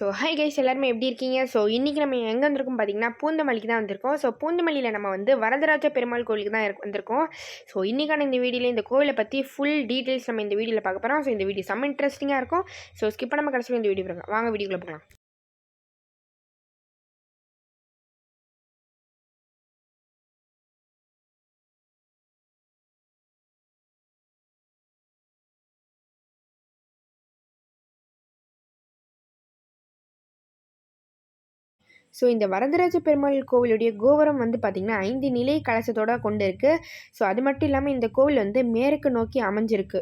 So hi guys எல்லாருமே எப்படி இருக்கீங்க? ஸோ இன்றைக்கி நம்ம எங்கே வந்திருக்கோம் பார்த்தீங்கன்னா பூந்தமல்லிக்கு தான் வந்திருக்கோம். ஸோ பூந்தமல்லியில் நம்ம வந்து வரதராஜ பெருமாள் கோவிலுக்கு தான் இருக்க- வந்திருக்கோம். ஸோ இன்றைக்கான இந்த வீடியோவில் இந்த கோவிலை பற்றி ஃபுல் டீட்டெயில்ஸ் நம்ம இந்த வீடியோவில் பார்க்க போகிறோம் ஸோ இந்த வீடியோ செம்ம இன்ட்ரெஸ்டிங்காக இருக்கும். ஸோ ஸ்கிப் பண்ணாமல் கடைசியில் இந்த வீடியோ பார்க்கலாம் வாங்க வீடியோக்குள்ளே போகலாம். ஸோ இந்த வரதராஜ பெருமாள் கோவிலுடைய கோபுரம் வந்து பார்த்திங்கன்னா ஐந்து நிலை கலசத்தோட கொண்டு இருக்குது ஸோ அது மட்டும் இல்லாமல் இந்த கோவில் வந்து மேற்கு நோக்கி அமைஞ்சிருக்கு.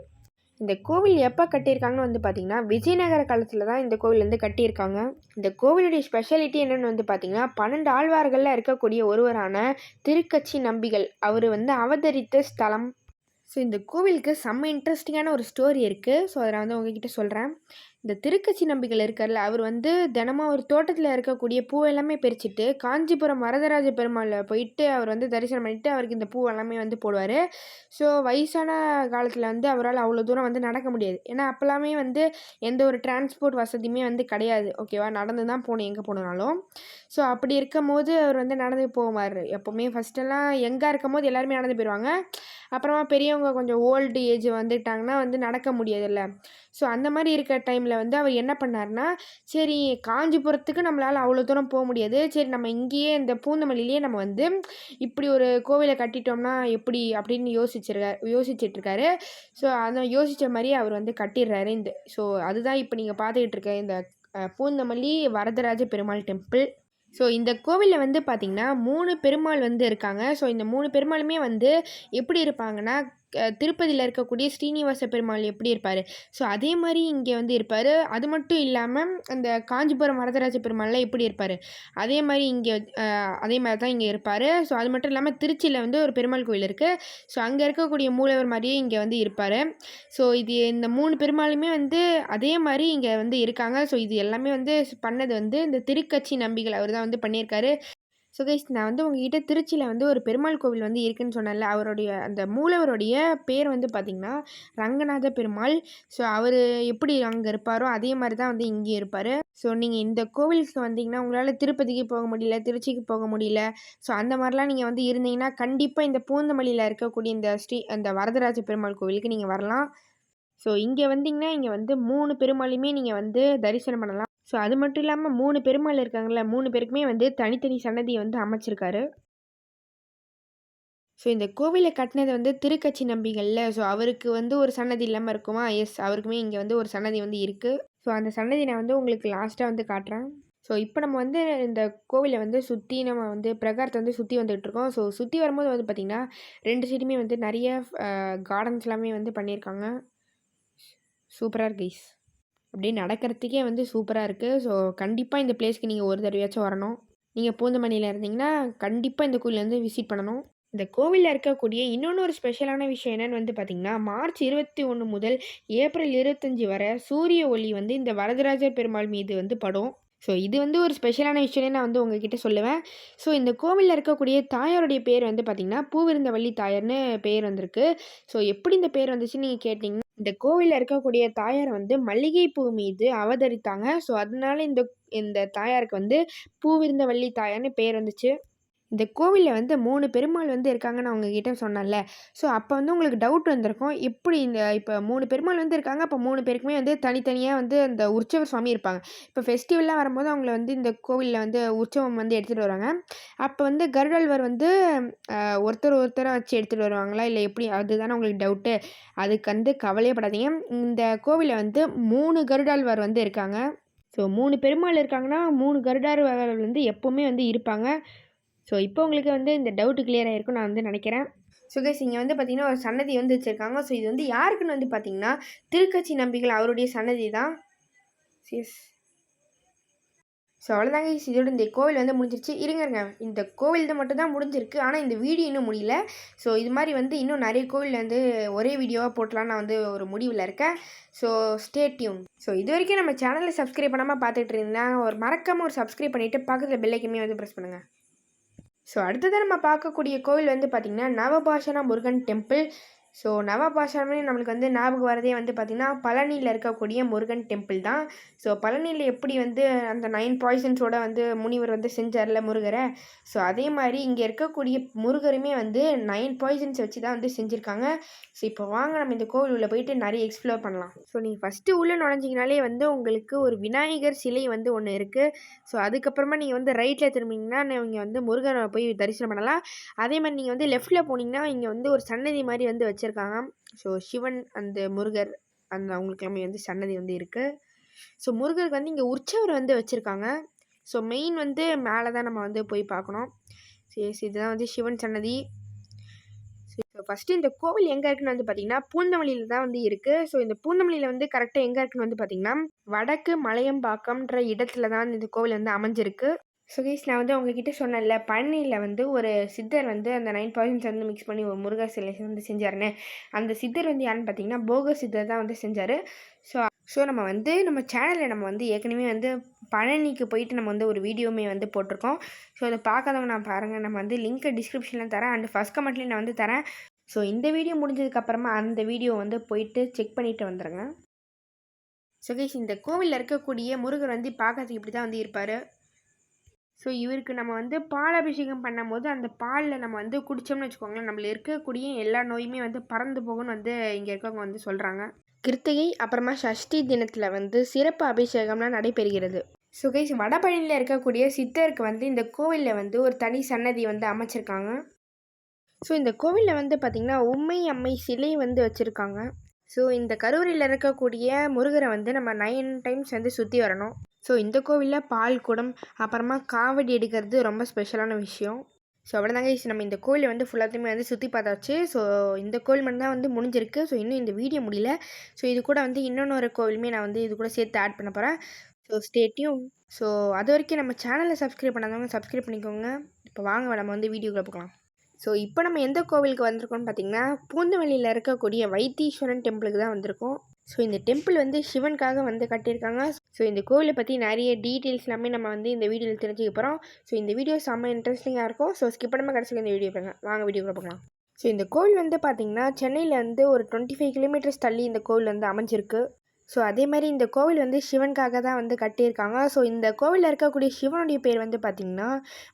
இந்த கோவில் எப்போ கட்டியிருக்காங்கன்னு வந்து பார்த்திங்கன்னா விஜயநகர காலத்தில் தான் இந்த கோவில் வந்து கட்டியிருக்காங்க. இந்த கோவிலுடைய ஸ்பெஷாலிட்டி என்னென்னு வந்து பார்த்திங்கன்னா பன்னெண்டு ஆழ்வார்களில் இருக்கக்கூடிய ஒருவரான திருக்கச்சி நம்பிகள். அவர் வந்து அவதரித்த ஸ்தலம். ஸோ இந்த கோவிலுக்கு செம்ம இன்ட்ரெஸ்டிங்கான ஒரு ஸ்டோரி இருக்குது ஸோ அதை நான் வந்து உங்ககிட்ட சொல்கிறேன் இந்த திருக்கச்சி நம்பிகள் இருக்கார்ல அவர் வந்து தினமும் ஒரு தோட்டத்தில் இருக்கக்கூடிய பூ எல்லாமே பறிச்சுட்டு காஞ்சிபுரம் வரதராஜ பெருமாளில் போயிட்டு அவர் வந்து தரிசனம் பண்ணிட்டு அவருக்கு இந்த பூ எல்லாமே வந்து போடுவார். ஸோ வயசான காலத்தில் வந்து அவரால் அவ்வளோ தூரம் வந்து நடக்க முடியாது. ஏன்னா அப்போல்லாமே வந்து எந்த ஒரு டிரான்ஸ்போர்ட் வசதியுமே வந்து கிடையாது. ஓகேவா நடந்து தான் போகணும் எங்கே போனாலும். ஸோ அப்படி இருக்கும் போது அவர் வந்து நடந்து போவார். எப்போவுமே ஃபஸ்ட்டெல்லாம் எங்கே இருக்கும் போது எல்லாருமே நடந்து போயிடுவாங்க அப்புறமா பெரியவங்க கொஞ்சம் ஓல்டு ஏஜ் வந்துட்டாங்கன்னா வந்து நடக்க முடியாதுல்ல. ஸோ அந்த மாதிரி இருக்க டைமில் வந்து அவர் என்ன பண்ணாருன்னா சரி காஞ்சிபுரத்துக்கு நம்மளால் அவ்வளோ தூரம் போக முடியாது. சரி நம்ம இங்கேயே இந்த பூந்தமல்லிலேயே நம்ம வந்து இப்படி ஒரு கோவிலை கட்டிட்டோம்னா எப்படி அப்படின்னு யோசிச்சிருக்காரு யோசிச்சிட்ருக்காரு. ஸோ அதை யோசித்த மாதிரியே அவர் வந்து கட்டிடுறாரு இந்த ஸோ அதுதான் இப்போ நீங்கள் பார்த்துக்கிட்டு இருக்க இந்த பூந்தமல்லி வரதராஜ பெருமாள் டெம்பிள் ஸோ இந்த கோவிலில் வந்து பார்த்திங்கன்னா மூணு பெருமாள் வந்து இருக்காங்க. ஸோ இந்த மூணு பெருமாளுமே வந்து எப்படி இருப்பாங்கன்னா திருப்பதியில் இருக்கக்கூடிய ஸ்ரீனிவாச பெருமாள் எப்படி இருப்பார்? ஸோ அதே மாதிரி இங்கே வந்து இருப்பார். அது மட்டும் இல்லாமல் அந்த காஞ்சிபுரம் வரதராஜ பெருமாள்லாம் எப்படி இருப்பார்? அதே மாதிரி இங்கே அதே மாதிரி தான் இங்கே இருப்பார். ஸோ அது மட்டும் இல்லாமல் திருச்சியில் வந்து ஒரு பெருமாள் கோயில் இருக்குது ஸோ அங்கே இருக்கக்கூடிய மூலவர் மாதிரியே இங்கே வந்து இருப்பார். ஸோ இது இந்த மூணு பெருமாளுமே வந்து அதே மாதிரி இங்கே வந்து இருக்காங்க. ஸோ இது எல்லாமே வந்து பண்ணது வந்து இந்த திருக்கட்சி நம்பிகள் அவர் தான் வந்து பண்ணியிருக்காரு. ஸோ கைஸ் நான் வந்து உங்ககிட்ட திருச்சியில் வந்து ஒரு பெருமாள் கோவில் வந்து இருக்குன்னு சொன்னேன்ல அவருடைய அந்த மூலவருடைய பேர் வந்து பார்த்திங்கன்னா ரங்கநாத பெருமாள். ஸோ அவர் எப்படி அங்கே இருப்பாரோ அதே மாதிரி தான் வந்து இங்கேயும் இருப்பார். ஸோ நீங்கள் இந்த கோவிலுக்கு வந்தீங்கன்னா உங்களால் திருப்பதிக்கு போக முடியல திருச்சிக்கு போக முடியல. ஸோ அந்த மாதிரிலாம் நீங்கள் வந்து இருந்தீங்கன்னா கண்டிப்பாக இந்த பூந்தமல்லியில் இருக்கக்கூடிய இந்த ஸ்ரீ அந்த வரதராஜ பெருமாள் கோவிலுக்கு நீங்கள் வரலாம். ஸோ இங்கே வந்தீங்கன்னா இங்கே வந்து மூணு பெருமாளையுமே நீங்கள் வந்து தரிசனம் பண்ணலாம். ஸோ அது மட்டும் இல்லாமல் மூணு பெருமாள் இருக்காங்கல்ல மூணு பேருக்குமே வந்து தனித்தனி சன்னதியை வந்து அமைச்சிருக்காரு. ஸோ இந்த கோவிலை கட்டினது வந்து திருக்கட்சி நம்பிகளில். ஸோ அவருக்கு வந்து ஒரு சன்னதி இல்லாமல் இருக்குமா? எஸ் அவருக்குமே இங்கே வந்து ஒரு சன்னதி வந்து இருக்குது ஸோ அந்த சன்னதி நான் வந்து உங்களுக்கு லாஸ்ட்டாக வந்து காட்டுறேன். ஸோ இப்போ நம்ம வந்து இந்த கோவிலை வந்து சுற்றி நம்ம வந்து பிரகாரத்தை வந்து சுற்றி வந்துகிட்டு இருக்கோம். ஸோ சுற்றி வரும்போது வந்து பார்த்திங்கன்னா ரெண்டு சைடுமே வந்து நிறைய கார்டன்ஸ் எல்லாமே வந்து பண்ணியிருக்காங்க. சூப்பராக இருக்கு கைஸ் அப்படியே நடக்கிறதுக்கே வந்து சூப்பராக இருக்குது ஸோ கண்டிப்பாக இந்த பிளேஸ்க்கு நீங்கள் ஒரு தடவையாச்சும் வரணும். நீங்கள் பூந்தமணியில் இருந்தீங்கன்னா கண்டிப்பாக இந்த கோயிலை வந்து விசிட் பண்ணணும். இந்த கோவிலில் இருக்கக்கூடிய இன்னொன்று ஒரு ஸ்பெஷலான விஷயம் என்னன்னு வந்து பார்த்திங்கன்னா மார்ச் இருபத்தி ஒன்று முதல் ஏப்ரல் இருபத்தஞ்சி வரை சூரிய ஒளி வந்து இந்த வரதராஜர் பெருமாள் மீது வந்து படும். ஸோ இது வந்து ஒரு ஸ்பெஷலான விஷயம்னே நான் வந்து உங்ககிட்ட சொல்லுவேன். ஸோ இந்த கோவிலில் இருக்கக்கூடிய தாயாருடைய பேர் வந்து பார்த்திங்கன்னா பூவிருந்தவள்ளி தாயார்னு பேர் வந்திருக்கு. ஸோ எப்படி இந்த பேர் வந்துச்சுன்னு நீங்கள் கேட்டிங்கன்னா இந்த கோவிலில் இருக்கக்கூடிய தாயார் வந்து மல்லிகைப்பூ மீது அவதரித்தாங்க. ஸோ அதனால இந்த இந்த தாயாருக்கு வந்து பூவிருந்தவள்ளி தாயார்னு பேர் வந்துச்சு. இந்த கோவிலில் வந்து மூணு பெருமாள் வந்து இருக்காங்கன்னு அவங்க கிட்ட சொன்னேன்ல. ஸோ அப்போ வந்து உங்களுக்கு டவுட் வந்திருக்கும். எப்படி இந்த இப்போ மூணு பெருமாள் வந்து இருக்காங்க. அப்போ மூணு பேருக்குமே வந்து தனித்தனியாக வந்து அந்த உற்சவ சுவாமி இருப்பாங்க. இப்போ ஃபெஸ்டிவல்லாம் வரும்போது அவங்கள வந்து இந்த கோவிலில் வந்து உற்சவம் வந்து எடுத்துகிட்டு வருவாங்க. அப்போ வந்து கருடாழ்வார் வந்து ஒருத்தர் ஒருத்தரை வச்சு எடுத்துகிட்டு வருவாங்களா? இல்லை எப்படி? அதுதானே உங்களுக்கு டவுட்டு அதுக்கு வந்து கவலையப்படாதீங்க இந்த கோவிலில் வந்து மூணு கருடாழ்வார் வந்து இருக்காங்க. ஸோ மூணு பெருமாள் இருக்காங்கன்னா மூணு கருடாழ்வார் வந்து எப்போவுமே வந்து இருப்பாங்க. ஸோ இப்போ உங்களுக்கு வந்து இந்த டவுட்டு கிளியர் ஆகிருக்கும் நான் வந்து நினைக்கிறேன். சுகேஷ் இங்கே வந்து பார்த்தீங்கன்னா ஒரு சன்னதி வந்து வச்சுருக்காங்க. ஸோ இது வந்து யாருக்குன்னு வந்து பார்த்தீங்கன்னா திருக்கட்சி நம்பிகள் அவருடைய சன்னதி தான். எஸ் ஸோ அவ்வளோதாங்க guys. இதோட இந்த கோவில் வந்து முடிஞ்சிருச்சு. இருங்க இருங்க இந்த கோவில் தான் மட்டும் தான் முடிஞ்சிருக்கு. ஆனால் இந்த வீடியோ இன்னும் முடியல. ஸோ இது மாதிரி வந்து இன்னும் நிறைய கோவில் வந்து ஒரே வீடியோவாக போட்டலாம் நான் வந்து ஒரு முடிவில் இருக்கேன். ஸோ ஸ்டேட்யூன் ஸோ இது வரைக்கும் நம்ம சேனலில் சப்ஸ்கிரைப் பண்ணாமல் பார்த்துட்டு இருந்தீங்கன்னா ஒரு மறக்காமல் ஒரு சப்ஸ்கிரைப் பண்ணிவிட்டு பக்கத்தில் பெல்லைக்குமே வந்து ப்ரெஸ் பண்ணுங்கள் ஸோ அடுத்ததாக நம்ம பார்க்கக்கூடிய கோவில் வந்து பார்த்திங்கன்னா நவபாஷனா முருகன் டெம்பிள் ஸோ நவபாஷாமணி நம்மளுக்கு வந்து ஞாபகம் வரதே வந்து பார்த்திங்கன்னா பழனியில் இருக்கக்கூடிய முருகன் டெம்பிள் தான். ஸோ பழனியில் எப்படி வந்து அந்த நைன் பாய்சன்ஸோட வந்து முனிவர் வந்து செஞ்சார்ல முருகரை? ஸோ அதே மாதிரி இங்கே இருக்கக்கூடிய முருகருமே வந்து நைன் பாய்சன்ஸ் வச்சு தான் வந்து செஞ்சுருக்காங்க. ஸோ இப்போ வாங்க நம்ம இந்த கோவில் உள்ளே போயிட்டு நிறைய எக்ஸ்ப்ளோர் பண்ணலாம். ஸோ நீங்கள் ஃபஸ்ட்டு உள்ளே நுழைஞ்சிங்கனாலே வந்து உங்களுக்கு ஒரு விநாயகர் சிலை வந்து ஒன்று இருக்குது ஸோ அதுக்கப்புறமா நீங்கள் வந்து ரைட்டில் திரும்பிங்கன்னா நீங்கள் வந்து முருகனை போய் தரிசனம் பண்ணலாம். அதே மாதிரி நீங்கள் வந்து லெஃப்ட்டில் போனீங்கன்னா இங்கே வந்து ஒரு சன்னதி மாதிரி வந்து வச்சு வச்சுருக்காங்க. ஸோ சிவன் அந்த முருகர் அந்த அவங்களுக்கு எல்லாமே வந்து சன்னதி வந்து இருக்குது ஸோ முருகருக்கு வந்து இங்கே உற்சவர் வந்து வச்சுருக்காங்க. ஸோ மெயின் வந்து மேலே தான் நம்ம வந்து போய் பார்க்கணும். சரி சரி இதுதான் வந்து சிவன் சன்னதி. ஸோ ஃபஸ்ட்டு இந்த கோவில் எங்கே இருக்குன்னு வந்து பார்த்தீங்கன்னா பூந்தமல்லியில் தான் வந்து இருக்குது ஸோ இந்த பூந்தமல்லியில் வந்து கரெக்டாக எங்கே இருக்குன்னு வந்து பார்த்தீங்கன்னா வடக்கு மலையம்பாக்கம்ன்ற இடத்துல தான் இந்த கோவில் வந்து அமைஞ்சிருக்கு. சுகேஷ் நான் வந்து உங்ககிட்ட சொன்னேன்ல பழனியில் வந்து ஒரு சித்தர் வந்து அந்த நைன் பர்சன்ட்ஸ் வந்து மிக்ஸ் பண்ணி ஒரு முருகர் சிலை வந்து செஞ்சாருன்னு. அந்த சித்தர் வந்து யாருன்னு பார்த்தீங்கன்னா போக சித்தர் தான் வந்து செஞ்சார். ஸோ ஸோ நம்ம வந்து நம்ம சேனலில் நம்ம வந்து ஏற்கனவே வந்து பழனிக்கு போயிட்டு நம்ம வந்து ஒரு வீடியோமே வந்து போட்டிருக்கோம். ஸோ அதை பார்க்காதவங்க நான் பாருங்கள் நம்ம வந்து லிங்க்கை டிஸ்கிரிப்ஷனில் தரேன். அண்ட் ஃபஸ்ட் கமெண்ட்லேயும் நான் வந்து தரேன். ஸோ இந்த வீடியோ முடிஞ்சதுக்கப்புறமா அந்த வீடியோ வந்து போயிட்டு செக் பண்ணிவிட்டு வந்துடுங்க சுகேஷ் இந்த கோவிலில் இருக்கக்கூடிய முருகர் வந்து பார்க்கறதுக்கு இப்படி தான் வந்து இருப்பார். ஸோ இவருக்கு நம்ம வந்து பால் அபிஷேகம் பண்ணும்போது அந்த பாலில் நம்ம வந்து குடித்தோம்னு வச்சுக்கோங்களேன். நம்மள இருக்கக்கூடிய எல்லா நோயுமே வந்து பறந்து போகும்னு வந்து இங்கே இருக்கவங்க வந்து சொல்கிறாங்க கிருத்திகை அப்புறமா சஷ்டி தினத்தில் வந்து சிறப்பு அபிஷேகம்லாம் நடைபெறுகிறது. கைஸ் வடபழனியில் இருக்கக்கூடிய சித்தருக்கு வந்து இந்த கோவிலில் வந்து ஒரு தனி சன்னதி வந்து அமைச்சிருக்காங்க. ஸோ இந்த கோவிலில் வந்து பார்த்திங்கன்னா உம்மை அம்மை சிலை வந்து வச்சுருக்காங்க. ஸோ இந்த கரூரில் இருக்கக்கூடிய முருகரை வந்து நம்ம நைன் டைம்ஸ் வந்து சுற்றி வரணும். ஸோ இந்த கோவிலில் பால் குடம் அப்புறமா காவடி எடுக்கிறது ரொம்ப ஸ்பெஷலான விஷயம். ஸோ அவ்வளோதாங்க guys, நம்ம இந்த கோயிலை வந்து ஃபுல்லாத்தையுமே வந்து சுற்றி பார்த்தாச்சு. ஸோ இந்த கோயில் மட்டும்தான் வந்து முடிஞ்சிருக்கு. ஸோ இன்னும் இந்த வீடியோ முடியல. ஸோ இது கூட வந்து இன்னொன்று கோவிலுமே நான் வந்து இது கூட சேர்த்து ஆட் பண்ண போகிறேன் ஸோ ஸ்டேட்யூன் ஸோ அது வரைக்கும் நம்ம சேனலை சப்ஸ்கிரைப் பண்ணாதவங்க சப்ஸ்கிரைப் பண்ணிக்கோங்க. இப்போ வாங்க நம்ம வந்து வீடியோக்குள்ளே போகலாம். ஸோ இப்போ நம்ம எந்த கோவிலுக்கு வந்திருக்கோம்னு பார்த்தீங்கன்னா பூந்தவெளியில் இருக்கக்கூடிய வைத்தீஸ்வரன் டெம்பிளுக்கு தான் வந்திருக்கோம். ஸோ இந்த டெம்பிள் வந்து சிவனுக்காக வந்து கட்டியிருக்காங்க. ஸோ இந்த கோவிலை பற்றி நிறைய டீட்டெயில்ஸ் எல்லாமே நம்ம வந்து இந்த வீடியோவில் தெரிஞ்சுக்க போகிறோம் ஸோ இந்த வீடியோ செம்ம இன்ட்ரெஸ்டிங்காக இருக்கும். ஸோ ஸ்கிப் பண்ணாமல் கடைசியில் இந்த வீடியோ பாருங்க. வாங்க வீடியோ பார்க்கலாம் ஸோ இந்த கோவில் வந்து பார்த்திங்கன்னா சென்னையில் வந்து ஒரு டுவெண்ட்டி ஃபைவ் கிலோமீட்டர்ஸ் தள்ளி இந்த கோவில் வந்து அமைஞ்சிருக்கு. ஸோ அதே மாதிரி இந்த கோவில் வந்து சிவனுக்காக தான் வந்து கட்டியிருக்காங்க. ஸோ இந்த கோவிலில் இருக்கக்கூடிய சிவனுடைய பேர் வந்து பார்த்திங்கன்னா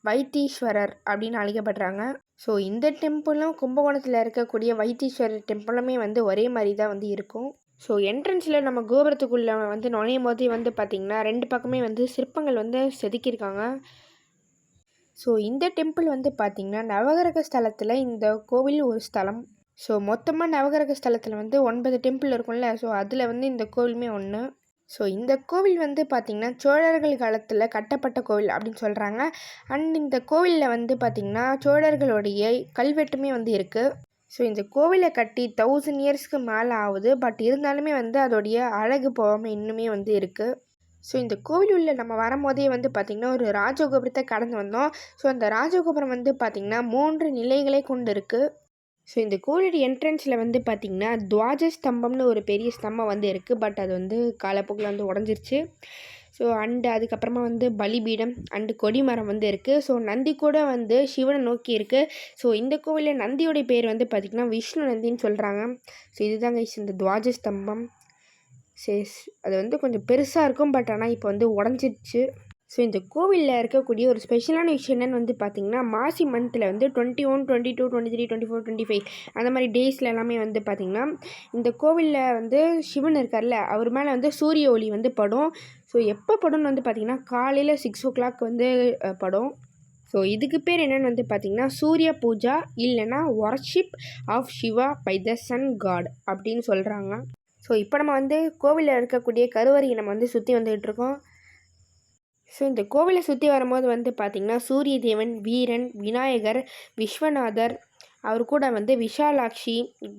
வைத்தீஸ்வரர் அப்படின்னு அழைக்கப்படுறாங்க. ஸோ இந்த டெம்பிளும் கும்பகோணத்தில் இருக்கக்கூடிய வைத்தீஸ்வரர் டெம்பிளுமே வந்து ஒரே மாதிரி தான் வந்து இருக்கும். ஸோ என்ட்ரன்ஸில் நம்ம கோபுரத்துக்குள்ளே வந்து நுழையும் போதே வந்து பார்த்திங்கன்னா ரெண்டு பக்கமே வந்து சிற்பங்கள் வந்து செதுக்கியிருக்காங்க. ஸோ இந்த டெம்பிள் வந்து பார்த்திங்கன்னா நவகிரக ஸ்தலத்தில் இந்த கோவில் ஒரு ஸ்தலம். ஸோ மொத்தமாக நவகிரக ஸ்தலத்தில் வந்து ஒன்பது டெம்பிள் இருக்கும்ல ஸோ அதில் வந்து இந்த கோவிலுமே ஒன்று ஸோ இந்த கோவில் வந்து பார்த்திங்கன்னா சோழர்கள் காலத்தில் கட்டப்பட்ட கோவில் அப்படின்னு சொல்கிறாங்க அண்ட் இந்த கோவிலில் வந்து பார்த்திங்கன்னா சோழர்களுடைய கல்வெட்டுமே வந்து இருக்குது ஸோ இந்த கோவிலை கட்டி தௌசண்ட் இயர்ஸ்க்கு மேலே ஆகுது. பட் இருந்தாலுமே வந்து அதோடைய அழகு போகாமல் இன்னுமே வந்து இருக்குது ஸோ இந்த கோவில் உள்ள நம்ம வரும்போதே வந்து பார்த்திங்கன்னா ஒரு ராஜகோபுரத்தை கடந்து வந்தோம். ஸோ அந்த ராஜகோபுரம் வந்து பார்த்திங்கன்னா மூன்று நிலைகளை கொண்டு இருக்குது ஸோ இந்த கோவிலோட என்ட்ரன்ஸில் வந்து பார்த்திங்கன்னா துவாஜ ஸ்தம்பம்னு ஒரு பெரிய ஸ்தம்பம் வந்து இருக்குது பட் அது வந்து காலப்போக்கில் வந்து உடஞ்சிருச்சு. ஸோ அண்டு அதுக்கப்புறமா வந்து பலிபீடம் அண்டு கொடிமரம் வந்து இருக்குது ஸோ நந்தி கூட வந்து சிவனை நோக்கி இருக்குது ஸோ இந்த கோவிலில் நந்தியோடைய பேர் வந்து பார்த்திங்கன்னா விஷ்ணு நந்தின்னு சொல்கிறாங்க ஸோ இதுதாங்க இந்த துவாஜ ஸ்தம்பம் சரி அது வந்து கொஞ்சம் பெருசாக இருக்கும் பட் ஆனால் இப்போ வந்து உடஞ்சிருச்சு. ஸோ இந்த கோவிலில் இருக்கக்கூடிய ஒரு ஸ்பெஷலான விஷயம் என்னென்னு வந்து பார்த்திங்கன்னா மாசி மந்தில் வந்து twenty one twenty two twenty three twenty four twenty five அந்த மாதிரி டேஸில் எல்லாமே வந்து பார்த்திங்கன்னா இந்த கோவிலில் வந்து சிவன் இருக்கார்ல அவர் மேலே வந்து சூரிய ஒளி வந்து படும். ஸோ எப்போ படம்னு வந்து பார்த்திங்கன்னா காலையில் சிக்ஸ் ஓ கிளாக் வந்து படம் படும். ஸோ இதுக்கு பேர் என்னென்னு வந்து பார்த்திங்கன்னா சூரிய பூஜா இல்லைன்னா worship of Shiva by the sun god அப்படின்னு சொல்கிறாங்க ஸோ இப்போ நம்ம வந்து கோவிலில் இருக்கக்கூடிய கருவறையை நம்ம வந்து சுற்றி வந்துகிட்டு இருக்கோம். ஸோ இந்த கோவிலை சுற்றி வரும்போது வந்து பார்த்திங்கன்னா சூரிய தேவன் வீரன் விநாயகர் விஸ்வநாதர் அவர் கூட வந்து விஷாலாட்சி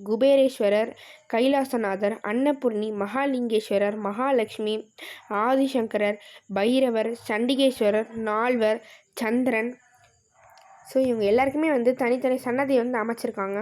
குபேரேஸ்வரர் கைலாசநாதர் அன்னபூர்ணி மகாலிங்கேஸ்வரர் மகாலட்சுமி ஆதிசங்கரர் பைரவர் சண்டிகேஸ்வரர் நால்வர் சந்திரன். ஸோ இவங்க எல்லாருக்குமே வந்து தனித்தனி சன்னதி வந்து அமைச்சிருக்காங்க.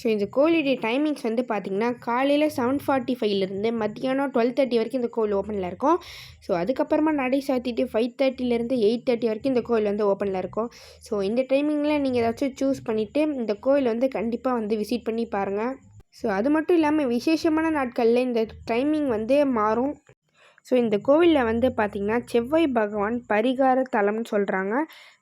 ஸோ இந்த கோழியுடைய டைமிங்ஸ் வந்து பார்த்திங்கன்னா காலையில் செவன் ஃபார்ட்டி ஃபைவ்லேருந்து மத்தியானம் டுவெல் தேர்ட்டி வரைக்கும் இந்த கோவில் ஓப்பனில் இருக்கும். ஸோ அதுக்கப்புறமா நடை சாத்திட்டு ஃபைவ் தேர்ட்டிலேருந்து எயிட் தேர்ட்டி வரைக்கும் இந்த கோவில் வந்து ஓப்பனில் இருக்கும். ஸோ இந்த டைமிங்கில் நீங்கள் ஏதாச்சும் சூஸ் பண்ணிவிட்டு இந்த கோவில் வந்து கண்டிப்பாக வந்து விசிட் பண்ணி பாருங்கள் ஸோ அது மட்டும் இல்லாமல் விசேஷமான நாட்களில் இந்த டைமிங் வந்து மாறும். ஸோ இந்த கோவிலில் வந்து பார்த்திங்கன்னா செவ்வாய் பகவான் பரிகார தலம்னு சொல்கிறாங்க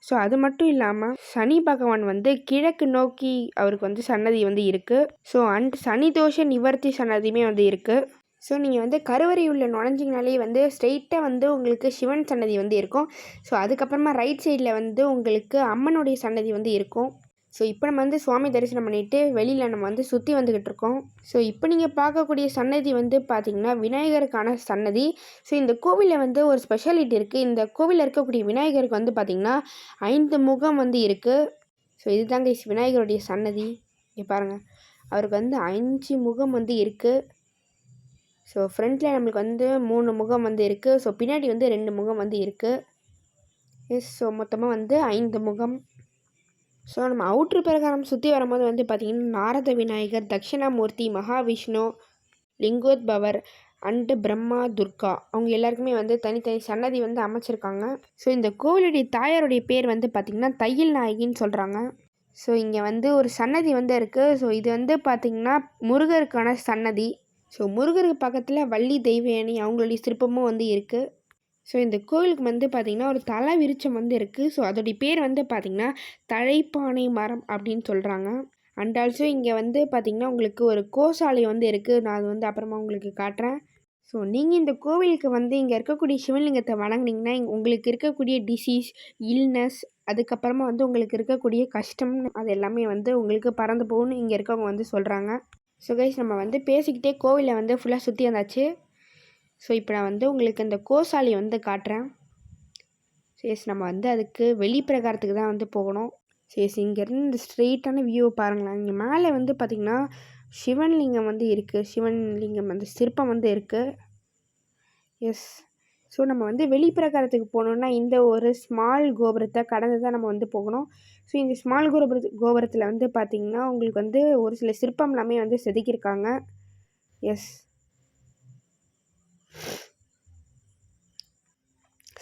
ஸோ அது மட்டும் இல்லாமல் சனி பகவான் வந்து கிழக்கு நோக்கி அவருக்கு வந்து சன்னதி வந்து இருக்குது ஸோ அண்ட் சனி தோஷ நிவர்த்தி சன்னதியுமே வந்து இருக்குது ஸோ நீங்கள் வந்து கருவறை உள்ள நுழைஞ்சிங்கனாலே வந்து ஸ்ட்ரெயிட்டாக வந்து உங்களுக்கு சிவன் சன்னதி வந்து இருக்கும். ஸோ அதுக்கப்புறமா ரைட் சைடில் வந்து உங்களுக்கு அம்மனுடைய சன்னதி வந்து இருக்கும். ஸோ இப்போ நம்ம வந்து சுவாமி தரிசனம் பண்ணிவிட்டு வெளியில் நம்ம வந்து சுற்றி வந்துக்கிட்டு இருக்கோம். ஸோ இப்போ நீங்கள் பார்க்கக்கூடிய சன்னதி வந்து பார்த்திங்கன்னா விநாயகருக்கான சன்னதி. ஸோ இந்த கோவிலில் வந்து ஒரு ஸ்பெஷாலிட்டி இருக்குது இந்த கோவிலில் இருக்கக்கூடிய விநாயகருக்கு வந்து பார்த்திங்கன்னா ஐந்து முகம் வந்து இருக்குது ஸோ இதுதாங்க விநாயகருடைய சன்னதி. இங்கே பாருங்கள் அவருக்கு வந்து அஞ்சு முகம் வந்து இருக்குது ஸோ ஃப்ரண்ட்டில் நம்மளுக்கு வந்து மூணு முகம் வந்து இருக்குது ஸோ பின்னாடி வந்து ரெண்டு முகம் வந்து இருக்குது எஸ் ஸோ மொத்தமாக வந்து ஐந்து முகம். ஸோ நம்ம அவுட்ரு பிரகாரம் சுற்றி வரும்போது வந்து பார்த்திங்கன்னா நாரத விநாயகர் தட்சிணாமூர்த்தி மகாவிஷ்ணு லிங்கோத்பவர் அண்டு பிரம்மா துர்கா. அவங்க எல்லாருக்குமே வந்து தனித்தனி சன்னதி வந்து அமைச்சிருக்காங்க. ஸோ இந்த கோவிலுடைய தாயாருடைய பேர் வந்து பார்த்திங்கன்னா தையல் நாயகின்னு சொல்கிறாங்க ஸோ இங்கே வந்து ஒரு சன்னதி வந்து இருக்குது ஸோ இது வந்து பார்த்திங்கன்னா முருகருக்கான சன்னதி. ஸோ முருகருக்கு பக்கத்தில் வள்ளி தெய்வயானி அவங்களுடைய சிற்பமும் வந்து இருக்குது ஸோ இந்த கோவிலுக்கு வந்து பார்த்திங்கன்னா ஒரு தலை விருச்சம் வந்து இருக்குது ஸோ அதோடைய பேர் வந்து பார்த்திங்கன்னா தழைப்பானை மரம் அப்படின்னு சொல்கிறாங்க அண்ட் ஆல்சோ இங்கே வந்து பார்த்திங்கன்னா உங்களுக்கு ஒரு கோசாலை வந்து இருக்குது நான் அது வந்து அப்புறமா உங்களுக்கு காட்டுறேன். ஸோ நீங்கள் இந்த கோவிலுக்கு வந்து இங்கே இருக்கக்கூடிய சிவலிங்கத்தை வணங்குனீங்கன்னா உங்களுக்கு இருக்கக்கூடிய டிசீஸ் இல்னஸ் அதுக்கப்புறமா வந்து உங்களுக்கு இருக்கக்கூடிய கஷ்டம் அது எல்லாமே வந்து உங்களுக்கு பறந்து போகணும்னு இங்கே இருக்கவங்க வந்து சொல்கிறாங்க ஸோ கைஸ் நம்ம வந்து பேசிக்கிட்டே கோவிலை வந்து ஃபுல்லாக சுற்றி வந்தாச்சு. ஸோ இப்போ நான் வந்து உங்களுக்கு இந்த கோசாலி வந்து காட்டுறேன். சேஸ் நம்ம வந்து அதுக்கு வெளிப்பிரகாரத்துக்கு தான் வந்து போகணும். சேஸ் இங்கேருந்து இந்த ஸ்ட்ரெயிட்டான வியூவை பாருங்களேன். இங்கே மேலே வந்து பார்த்திங்கன்னா சிவன்லிங்கம் வந்து இருக்குது சிவன்லிங்கம் வந்து சிற்பம் வந்து இருக்குது எஸ் ஸோ நம்ம வந்து வெளிப்பிரகாரத்துக்கு போகணுன்னா இந்த ஒரு ஸ்மால் கோபுரத்தை கடந்து தான் நம்ம வந்து போகணும். ஸோ இந்த ஸ்மால் கோபுர கோபுரத்தில் வந்து பார்த்திங்கன்னா உங்களுக்கு வந்து ஒரு சில சிற்பம் எல்லாமே வந்து செதுக்கியிருக்காங்க. எஸ்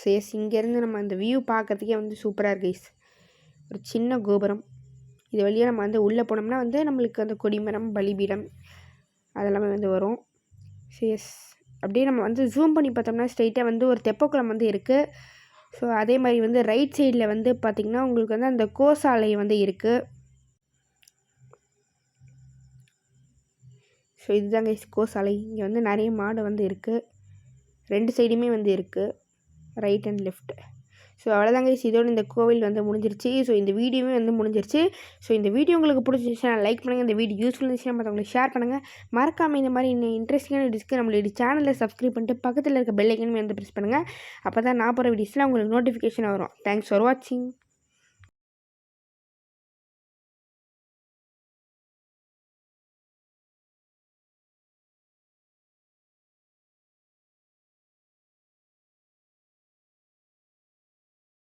ஸோ எஸ் இங்கேருந்து நம்ம அந்த வியூ பார்க்குறதுக்கே வந்து சூப்பராக இருக்கு guys. ஒரு சின்ன கோபுரம். இது வழியாக நம்ம வந்து உள்ளே போனோம்னா வந்து நம்மளுக்கு அந்த கொடிமரம் பலிபீடம் அதெல்லாமே வந்து வரும். ஸோ எஸ் அப்படியே நம்ம வந்து ஜூம் பண்ணி பார்த்தோம்னா ஸ்ட்ரைட்டாக வந்து ஒரு தெப்பக்குளம் வந்து இருக்குது ஸோ அதே மாதிரி வந்து ரைட் சைடில் வந்து பார்த்திங்கன்னா உங்களுக்கு வந்து அந்த கோசாலை வந்து இருக்குது ஸோ இதுதாங்க கோசாலை. இங்கே வந்து நிறைய மாடு வந்து இருக்குது ரெண்டு சைடுமே வந்து இருக்குது ரைட் அண்ட் லெஃப்ட் ஸோ அவ்வளோதாங்க guys. இதோட இந்த கோவில் வந்து முடிஞ்சிருச்சு. ஸோ இந்த வீடியோவே வந்து முடிஞ்சிருச்சு. ஸோ இந்த வீடியோ உங்களுக்கு பிடிச்சிருச்சுன்னா லைக் பண்ணுங்கள் இந்த வீடியோ யூஸ்ஃபுல் இருந்துச்சுன்னா மற்றவங்களுக்கு ஷேர் பண்ணுங்கள் மறக்காமல் இந்த மாதிரி இன்னும் இன்ட்ரெஸ்டிங்கான டிஸ்க்கு நம்மளுடைய சேனலை சப்ஸ்கிரைப் பண்ணிட்டு பக்கத்தில் இருக்க பெல்லைக்கனுமே வந்து ப்ரெஸ் பண்ணுங்கள் அப்போ தான் நான் போகிற வீடியோஸில் உங்களுக்கு நோட்டிஃபிகேஷன் வரும். தேங்க்ஸ் ஃபார் வாட்சிங்